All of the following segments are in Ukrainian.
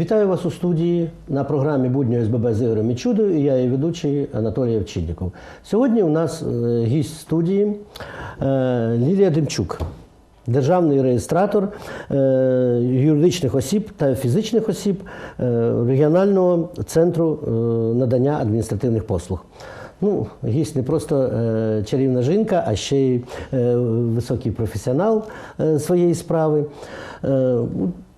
Вітаю вас у студії на програмі Будньої СББ з Ігорем Мічудою і я її ведучий Анатолій Овчинніков. Сьогодні у нас е, гість студії е, Лілія Демчук, державний реєстратор е, юридичних осіб та фізичних осіб регіонального центру надання адміністративних послуг. Ну, гість не просто е, чарівна жінка, а ще й е, високий професіонал е, своєї справи. Е,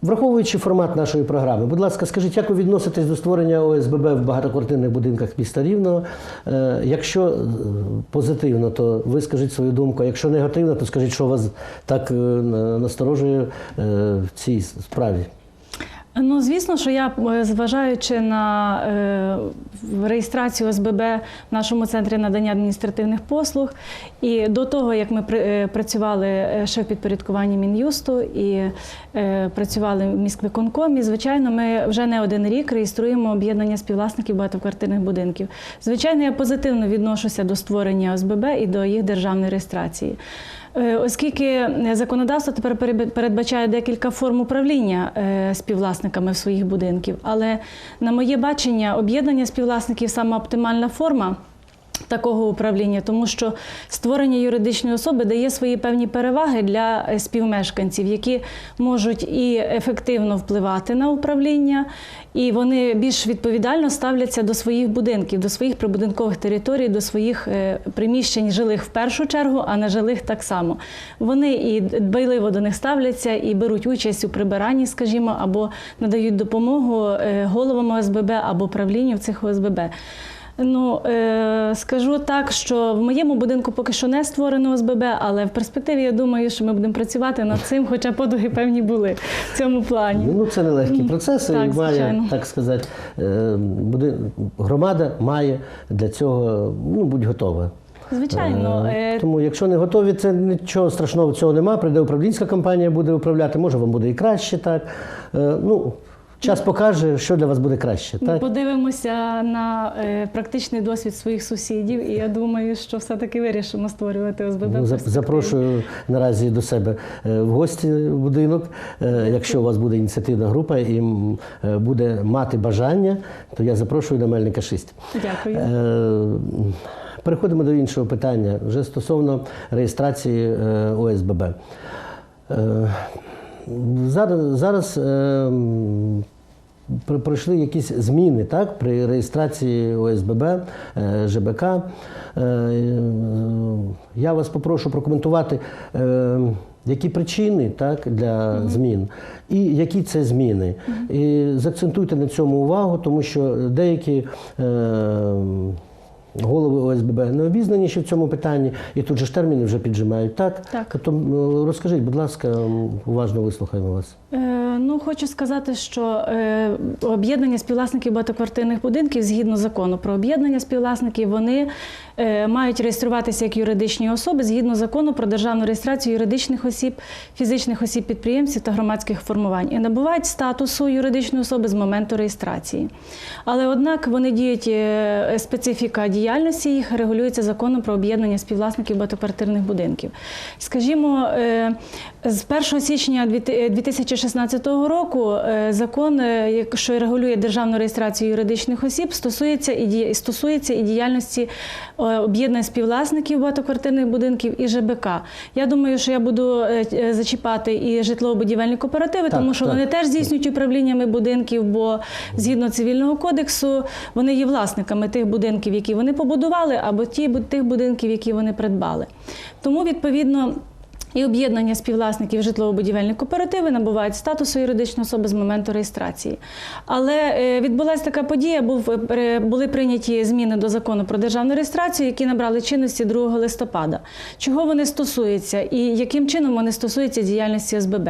Враховуючи формат нашої програми, будь ласка, скажіть, як ви відноситесь до створення ОСББ в багатоквартирних будинках міста Рівного? Е, якщо е, позитивно, то ви скажіть свою думку. Якщо негативно, то скажіть, що вас так е, насторожує в цій справі. Ну, звісно, що я, е, зважаючи на е, реєстрацію ОСББ в нашому центрі надання адміністративних послуг, і до того, як ми е, працювали е, ще в підпорядкуванні Мін'юсту і е, працювали в міськвиконкомі, звичайно, ми вже не один рік реєструємо об'єднання співвласників багатоквартирних будинків. Звичайно, я позитивно відношуся до створення ОСББ і до їх державної реєстрації. Е, Оскільки законодавство тепер передбачає декілька форм управління е, співвласниками в своїх будинків, але на моє бачення, об'єднання співвласників саме оптимальна форма. Такого управління, тому що створення юридичної особи дає свої певні переваги для е, співмешканців, які можуть і ефективно впливати на управління, і вони більш відповідально ставляться до своїх будинків, до своїх прибудинкових територій, до своїх е, приміщень жилих в першу чергу, а нежилих так само. Вони і дбайливо до них ставляться і беруть участь у прибиранні, скажімо, або надають допомогу е, головам ОСББ або правлінню в цих ОСББ. Ну е, скажу так, що в моєму будинку поки що не створено ОСББ, але в перспективі я думаю, що ми будемо працювати над цим, хоча подуги певні були в цьому плані. Ну, це нелегкий процес, і так, має, звичайно. так сказати, е, буде, громада має для цього ну, будь готова. Звичайно, Е, е, Тому, якщо не готові, це нічого страшного цього нема. Прийде управлінська компанія, буде управляти, може вам буде і краще так. Ну, час покаже, що для вас буде краще. Так? подивимося на е, практичний досвід своїх сусідів, і я думаю, що все-таки вирішимо створювати ОСББ. Ну. Запрошую наразі до себе е, в гості в будинок. Е, Якщо у вас буде ініціативна група і е, буде мати бажання, то я запрошую на Мельника 6. Дякую. Е, Переходимо до іншого питання вже стосовно реєстрації е, ОСББ. Е, Зараз, зараз е, пройшли якісь зміни так, при реєстрації ОСББ, е, ЖБК. Е, Я вас попрошу прокоментувати, е, які причини так, для змін і які це зміни. І заакцентуйте на цьому увагу, тому що деякі. Голови ОСББ не обізнані ще в цьому питанні, і тут же ж терміни вже піджимають. Так? Так. Тобто розкажіть, будь ласка, уважно вислухаємо вас. Е, Ну, хочу сказати, що е, об'єднання співвласників багатоквартирних будинків згідно закону про об'єднання співвласників, вони е, мають реєструватися як юридичні особи згідно закону про державну реєстрацію юридичних осіб, фізичних осіб підприємців та громадських формувань і набувають статусу юридичної особи з моменту реєстрації. Але однак вони діють е, специфіка діяльності їх регулюється законом про об'єднання співвласників багатоквартирних будинків. Скажімо, е, з 1 січня 2016 року е, закон, е, що регулює державну реєстрацію юридичних осіб, стосується і стосується і діяльності е, об'єднань співвласників багатоквартирних будинків і ЖБК. Я думаю, що я буду зачіпати і житлово-будівельні кооперативи, Так, тому що так. вони теж здійснюють управліннями будинків, бо згідно цивільного кодексу вони є власниками тих будинків, які вони побудували, або ті тих будинків, які вони придбали. Тому відповідно. І об'єднання співвласників житлово-будівельні кооперативи набувають статусу юридичної особи з моменту реєстрації. Але е, відбулася така подія, е, були прийняті зміни до закону про державну реєстрацію, які набрали чинності 2 листопада. Чого вони стосуються і яким чином вони стосуються діяльності СББ?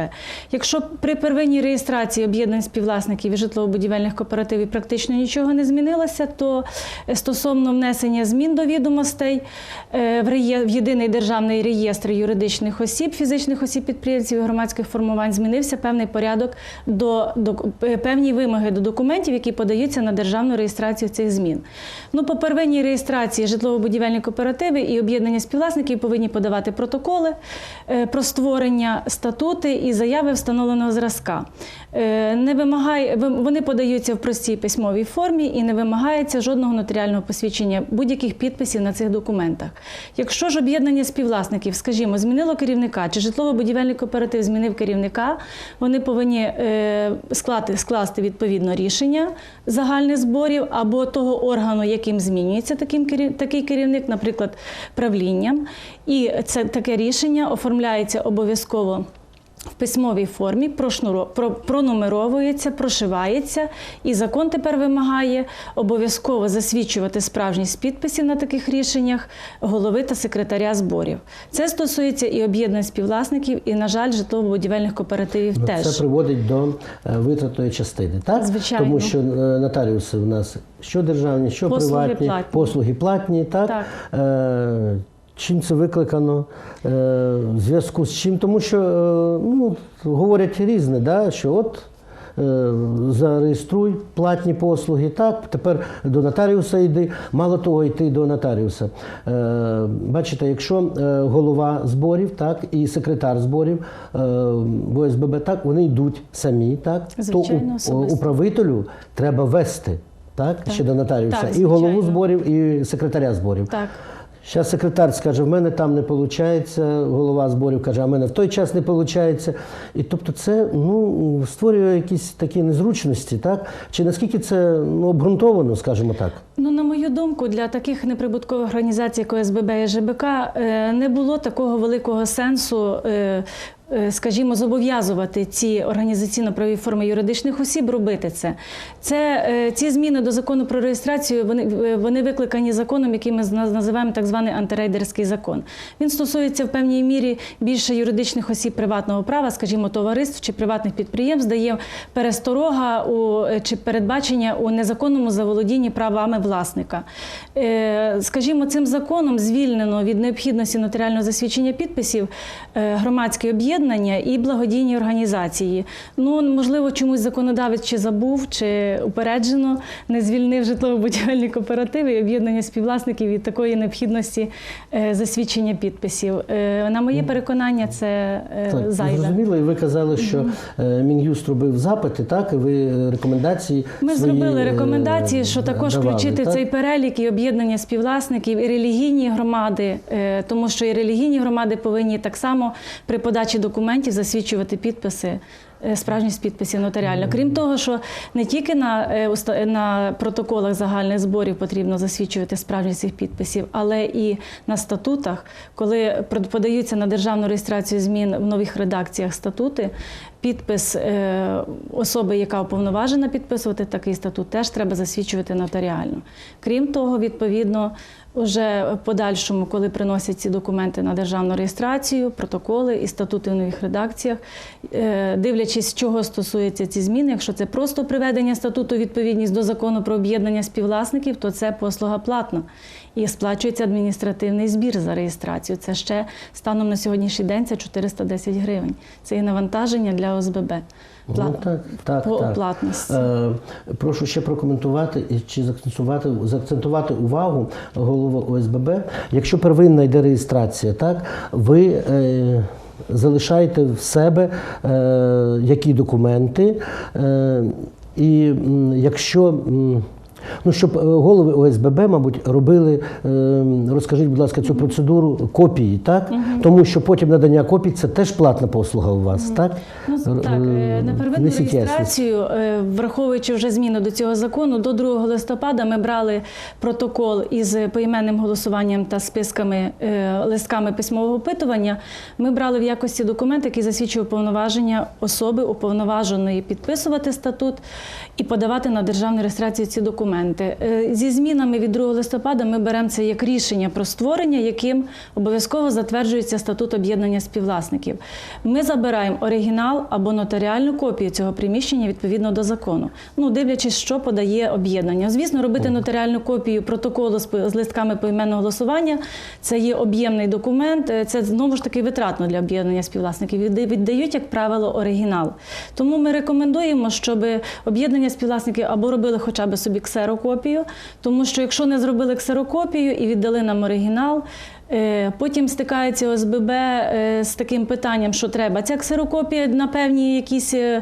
Якщо при первинній реєстрації об'єднань співвласників і житлово-будівельних кооперативів практично нічого не змінилося, то е, стосовно внесення змін до відомостей в єдиний державний реєстр юридичних осіб, осіб, фізичних осіб підприємців і громадських формувань змінився певний порядок до, до е, певні вимоги до документів, які подаються на державну реєстрацію цих змін. Ну, по первинній реєстрації житлово-будівельні кооперативи і об'єднання співвласників повинні подавати протоколи е, про створення, статути і заяви встановленого зразка. Е, Не вимагає, вони подаються в простій письмовій формі і не вимагається жодного нотаріального посвідчення будь-яких підписів на цих документах. Якщо ж об'єднання співвласників, скажімо, змінило керівника чи житлово-будівельний кооператив змінив керівника, вони повинні е, склати, скласти відповідно рішення загальних зборів або того органу, яким змінюється таким такий керівник, наприклад, правлінням. І це таке рішення оформляється обов'язково. В письмовій формі пронумеровується, прошивається, і закон тепер вимагає обов'язково засвідчувати справжність підписів на таких рішеннях голови та секретаря зборів. Це стосується і об'єднань співвласників, і, на жаль, житлово-будівельних кооперативів Ну, теж. Це приводить до е, витратної частини, так? Звичайно. Тому що е, нотаріуси у нас що державні, що Послуги приватні, платні. послуги платні, так? Так. Чим це викликано? Е, в зв'язку з чим? Тому що е, ну, говорять різне, да? що от е, зареєструй платні послуги, так, тепер до нотаріуса йди. Мало того, йти до нотаріуса. Бачите, якщо голова зборів, так, і секретар зборів в ОСББ, так, вони йдуть самі, так, Звичайно, то управителю треба вести. Так, ще до нотаріуса, Так, і голову зборів, і секретаря зборів. Так. Зараз секретар скаже, в мене там не виходить, голова зборів каже, а в мене в той час не виходить. І тобто це ну, створює якісь такі незручності, так? Чи наскільки це ну, обґрунтовано, скажімо так? Ну, на мою думку, для таких неприбуткових організацій, як ОСББ і ЖБК, е, не було такого великого сенсу. Е, Скажімо, зобов'язувати ці організаційно-правові форми юридичних осіб робити це. Це е, ці зміни до закону про реєстрацію. Вони е, вони викликані законом, який ми називаємо так званий антирейдерський закон. Він стосується в певній мірі більше юридичних осіб приватного права, скажімо, товариств чи приватних підприємств, дає пересторога у чи передбачення у незаконному заволодінні правами власника. Скажімо, цим законом звільнено від необхідності нотаріального засвідчення підписів е, громадські об'єднання і благодійні організації. Ну, можливо, чомусь законодавець чи забув, чи упереджено не звільнив житлово-будівельні кооперативи і об'єднання співвласників від такої необхідності е, засвідчення підписів. Е, На моє переконання, це е, Так, зайве. зрозуміло, і ви казали, що Мін'юст робив запити, так, і ви рекомендації. Ми свої, зробили рекомендації, що також давали, включити так? цей перелік і об'єднання співвласників, і релігійні громади, тому що і релігійні громади повинні так само при подачі документів засвідчувати підписи. е, Справжність підписів нотаріально. Крім того, що не тільки на, е, уста- на протоколах загальних зборів потрібно засвідчувати справжність цих підписів, але і на статутах, коли подаються на державну реєстрацію змін в нових редакціях статути, підпис е, особи, яка уповноважена підписувати такий статут, теж треба засвідчувати нотаріально. Крім того, відповідно, вже подальшому, коли приносять ці документи на державну реєстрацію, протоколи і статути в нових редакціях, е, дивлячись, чого стосуються ці зміни, якщо це просто приведення статуту відповідність до закону про об'єднання співвласників, то це послуга платна і сплачується адміністративний збір за реєстрацію. Це ще станом на сьогоднішній день це 410 гривень. Це і навантаження для ОСББ. Ну, так, так, по так. Е, прошу ще прокоментувати чи заакцентувати, заакцентувати увагу голови ОСББ. Якщо первинна йде реєстрація, так, ви е, залишаєте в себе е, які документи, е, і якщо. Ну, щоб е, голови ОСББ, мабуть, робили, е, розкажіть, будь ласка, цю процедуру копії, так? Тому що потім надання копій це теж платна послуга у вас, так? Ну, так, е, на первинну реєстрацію, е, враховуючи вже зміну до цього закону, до 2 листопада ми брали протокол із поіменним голосуванням та списками е, листками письмового опитування. Ми брали в якості документ, який засвідчує повноваження особи уповноваженої підписувати статут і подавати на державну реєстрацію ці документи. Документи. Е, Зі змінами від 2 листопада ми беремо це як рішення про створення, яким обов'язково затверджується статут об'єднання співвласників. Ми забираємо оригінал або нотаріальну копію цього приміщення відповідно до закону. Ну, дивлячись, що подає об'єднання. Звісно, робити нотаріальну копію протоколу з листками поіменного голосування це є об'ємний документ. е, Це знову ж таки витратно для об'єднання співвласників. Відда- Віддають, як правило, оригінал. Тому ми рекомендуємо, щоб об'єднання співвласників або робили хоча б собі ксерокопію, тому що якщо не зробили ксерокопію і віддали нам оригінал. е, Потім стикається ОСББ е, з таким питанням, що треба ця ксерокопія на певні якісь е,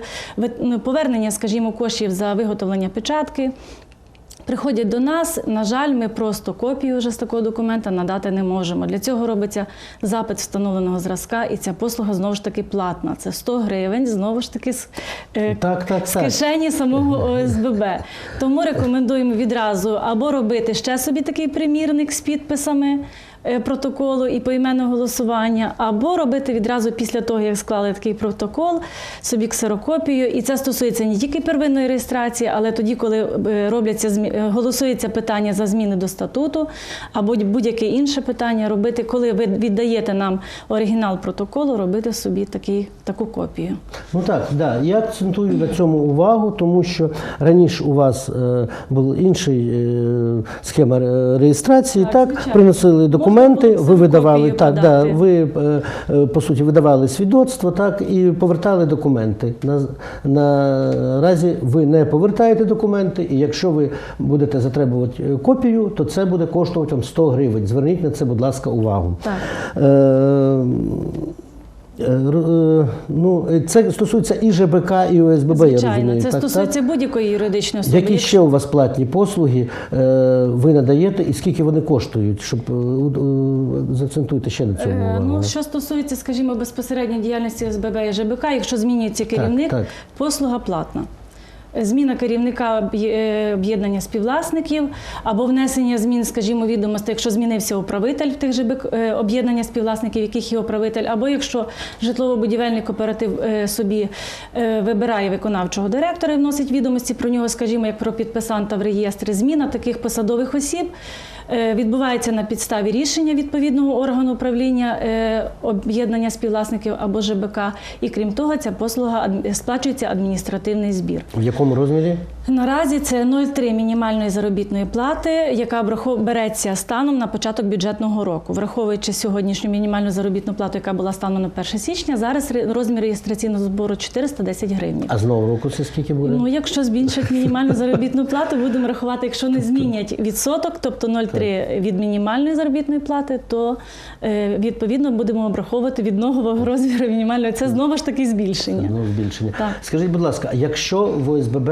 ну, повернення, скажімо, коштів за виготовлення печатки. Приходять до нас, на жаль, ми просто копію вже з такого документа надати не можемо. Для цього робиться запит встановленого зразка, і ця послуга знову ж таки платна. Це 100 гривень, знову ж таки з, е, Так, так, з так. кишені самого ОСББ. Тому рекомендуємо відразу або робити ще собі такий примірник з підписами. Е, Протоколу і поіменного голосування, або робити відразу після того, як склали такий протокол, собі ксерокопію. І це стосується не тільки первинної реєстрації, але тоді, коли е, робляться е, голосується питання за зміни до статуту, або будь-яке інше питання, робити, коли ви віддаєте нам оригінал протоколу, робити собі такий, таку копію. Ну так, да. я акцентую на цьому увагу, тому що раніше у вас е, був інший е, схема реєстрації, Так, так, приносили документи, було ви видавали так, да, ви е, е, по суті видавали свідоцтво, так і повертали документи. На, наразі ви не повертаєте документи, і якщо ви будете затребувати е, копію, то це буде коштувати вам 100 гривень. Зверніть на це, будь ласка, увагу. Так. Е, Ну, е, це стосується і ЖБК, і ОСББ, я Звичайно, розумію. це так, стосується будь-якої юридичної особи. Які ще у вас платні послуги е, ви надаєте і скільки вони коштують? Щоб е, е, заакцентуйте ще на цьому. Е, увагу. Ну, що стосується, скажімо, безпосередньо діяльності СББ і ЖБК, якщо змінюється керівник, так. послуга платна. Зміна керівника е, об'єднання співвласників або внесення змін, скажімо, відомостей, якщо змінився управитель в тих же е, об'єднання співвласників, яких є управитель, або якщо житлово-будівельний кооператив е, собі вибирає виконавчого директора і вносить відомості про нього, скажімо, як про підписанта в реєстрі, зміна таких посадових осіб відбувається на підставі рішення відповідного органу управління е, об'єднання співвласників або ЖБК. І крім того, ця послуга сплачується адміністративний збір. В якому розмірі? Наразі це 0,3 мінімальної заробітної плати, яка береться станом на початок бюджетного року. Враховуючи сьогоднішню мінімальну заробітну плату, яка була станом на 1 січня, зараз розмір реєстраційного збору 410 гривень. А з нового року це скільки буде? Ну, якщо збільшать мінімальну заробітну плату, будемо рахувати, якщо не змінять відсоток, тобто 0,3 від мінімальної заробітної плати, то е, відповідно будемо обраховувати від нового розміру мінімальної. Це знову ж таки збільшення. Ну, збільшення. Так. Скажіть, будь ласка, якщо в ОСББ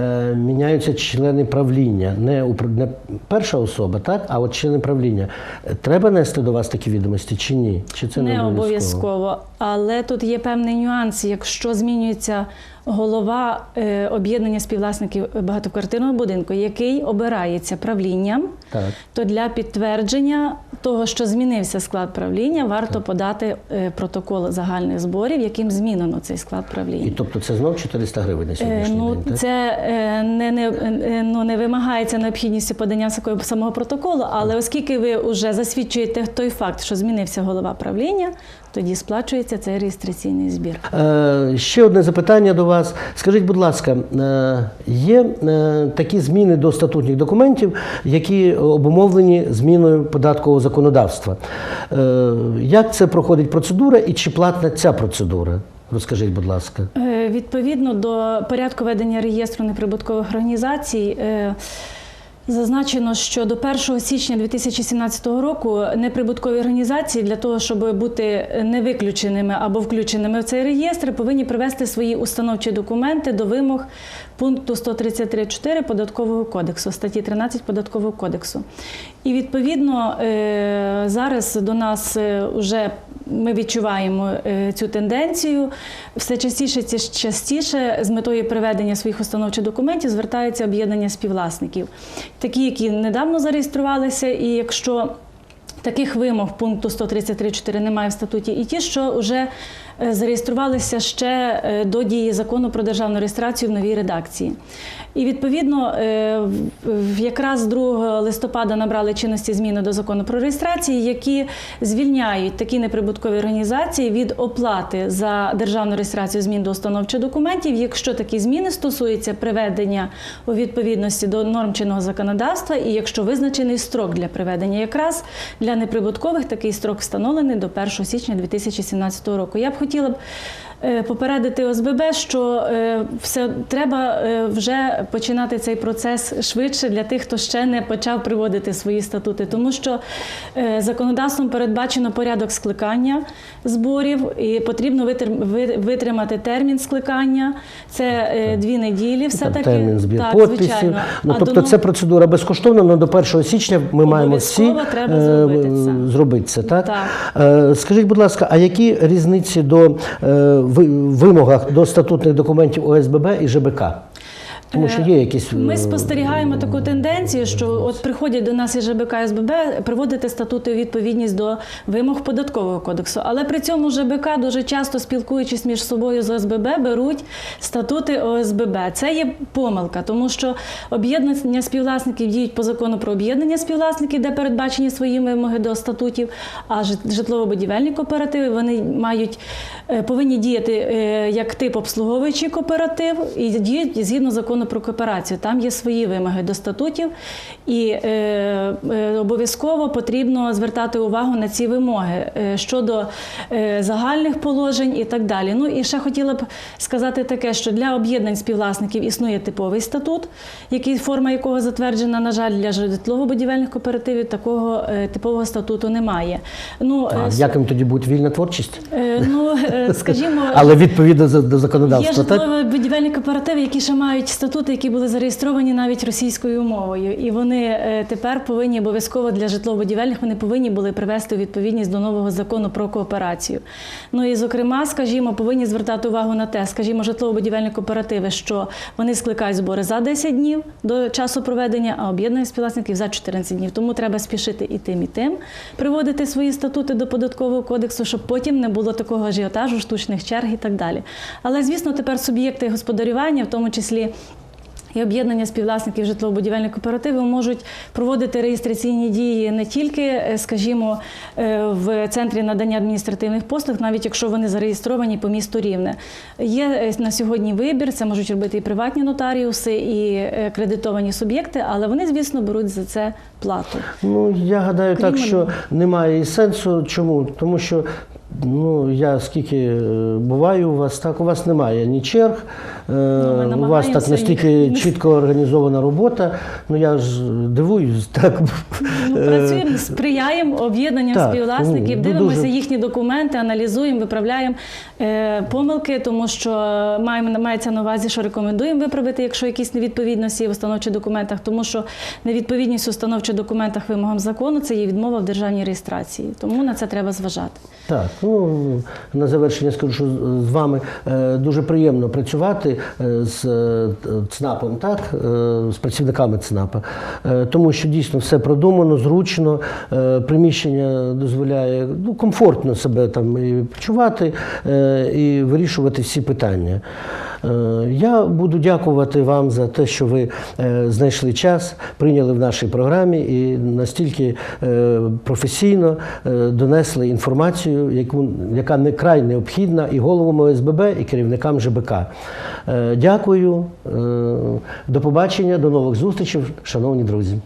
е, міняються члени правління, не, не перша особа, так, а от члени правління, треба нести до вас такі відомості чи ні? Чи це не, Не обов'язково, але тут є певний нюанс. Якщо змінюється голова е, об'єднання співвласників багатоквартирного будинку, який обирається правлінням, Так. то для підтвердження того, що змінився склад правління, варто подати е, протокол загальних зборів, яким змінено цей склад правління. І тобто це знов 400 гривень на Е, сьогоднішній Ну, день, так? це не, не, ну, не вимагається необхідністю подання самого протоколу, але оскільки ви вже засвідчуєте той факт, що змінився голова правління, тоді сплачується цей реєстраційний збір. Е, Ще одне запитання до вас. Скажіть, будь ласка, е, є е, такі зміни до статутних документів, які обумовлені зміною податкового законодавства. Е, Як це проходить процедура і чи платна ця процедура? Розкажіть, будь ласка. Е, Відповідно до порядку ведення реєстру неприбуткових організацій. е, Зазначено, що до 1 січня 2017 року неприбуткові організації для того, щоб бути не виключеними або включеними в цей реєстр, повинні привести свої установчі документи до вимог пункту 133.4 податкового кодексу, статті 13 податкового кодексу. І відповідно е, зараз до нас вже ми відчуваємо е, цю тенденцію. Все частіше частіше з метою приведення своїх установчих документів звертаються об'єднання співвласників, такі, які недавно зареєструвалися, і якщо Таких вимог пункту 133.4 немає в статуті, і ті, що вже е, зареєструвалися ще е, до дії закону про державну реєстрацію в новій редакції. І відповідно е, якраз 2 листопада набрали чинності зміни до закону про реєстрацію, які звільняють такі неприбуткові організації від оплати за державну реєстрацію змін до установчих документів, якщо такі зміни стосуються приведення у відповідності до норм чинного законодавства, і якщо визначений строк для приведення, якраз для неприбуткових такий строк встановлений до 1 січня 2017 року. Я б хотіла б е, попередити ОСББ, що е, все треба е, вже починати цей процес швидше для тих, хто ще не почав приводити свої статути, тому що е, законодавством передбачено порядок скликання зборів, і потрібно витримати термін скликання. Це е, дві неділі. Все таки термін збір так, подписів. звичайно. Ну, тобто це процедура безкоштовна, але до 1 січня ми маємо всі треба е, зробити це. зробити це. Так? Так. Е, Скажіть, будь ласка, а які різниці до е, вимогах до статутних документів ОСББ і ЖБК? Тому що є якісь. Ми е, спостерігаємо таку тенденцію, що от приходять до нас і ЖБК і СББ приводити статути у відповідність до вимог податкового кодексу. Але при цьому ЖБК дуже часто спілкуючись між собою з ОСББ, беруть статути ОСББ. Це є помилка, тому що об'єднання співвласників діють по закону про об'єднання співвласників, де передбачені свої вимоги до статутів. А житлово-будівельні кооперативи вони мають е, повинні діяти е, як тип обслуговуючий кооператив і діють згідно закону про кооперацію. Там є свої вимоги до статутів, і е, е, обов'язково потрібно звертати увагу на ці вимоги е, щодо е, загальних положень і так далі. Ну і ще хотіла б сказати таке, що для об'єднань співвласників існує типовий статут, який форма якого затверджена, на жаль, для житлово-будівельних кооперативів такого е, типового статуту немає. Ну, А е, як їм тоді буде вільна творчість? е, ну скажімо, Але відповідно до законодавства, так? житлово-будівельні кооперативи, які ще мають статути, які були зареєстровані навіть російською мовою, і вони е, тепер повинні обов'язково для житлово-будівельних вони повинні були привести у відповідність до нового закону про кооперацію. Ну і зокрема, скажімо, повинні звертати увагу на те, скажімо, житлово-будівельні кооперативи, що вони скликають збори за 10 днів до часу проведення, а об'єднаних співвласників за 14 днів. Тому треба спішити і тим, і тим приводити свої статути до податкового кодексу, щоб потім не було такого ажіотажу, штучних черг і так далі. Але звісно, тепер суб'єкти господарювання, в тому числі. І об'єднання співвласників житлово-будівельних кооперативів можуть проводити реєстраційні дії не тільки, е, скажімо, е, в центрі надання адміністративних послуг, навіть якщо вони зареєстровані по місту Рівне. Є е, на сьогодні вибір, це можуть робити і приватні нотаріуси, і кредитовані суб'єкти, але вони, звісно, беруть за це плату. Ну, я гадаю так, Крім що немає і сенсу. Чому? Тому що ну, я скільки е, буваю у вас, так у вас немає ні черг, е, у вас так настільки чітко організована робота. Ну я ж дивуюсь, так. Ну, Е, працюємо, сприяємо об'єднанням співвласників, ну, дивимося дуже- їхні документи, аналізуємо, виправляємо е, помилки, тому що маємо мається на увазі, що рекомендуємо виправити, якщо якісь невідповідності в установчих документах, тому що невідповідність у установчих документах вимогам закону це є відмова в державній реєстрації. Тому на це треба зважати. Так, ну на завершення скажу, що з- вами е, дуже приємно працювати е, з е, ЦНАПом, так, е, з працівниками ЦНАПа, е, тому що дійсно все продумано, зручно, е, приміщення дозволяє ну, комфортно себе там і почувати е, і вирішувати всі питання. Е, Я буду дякувати вам за те, що ви е, знайшли час, прийняли в нашій програмі і настільки е, професійно донесли інформацію, яку, яка не край необхідна і головам ОСББ, і керівникам ЖБК. Дякую, до побачення, до нових зустрічей, шановні друзі.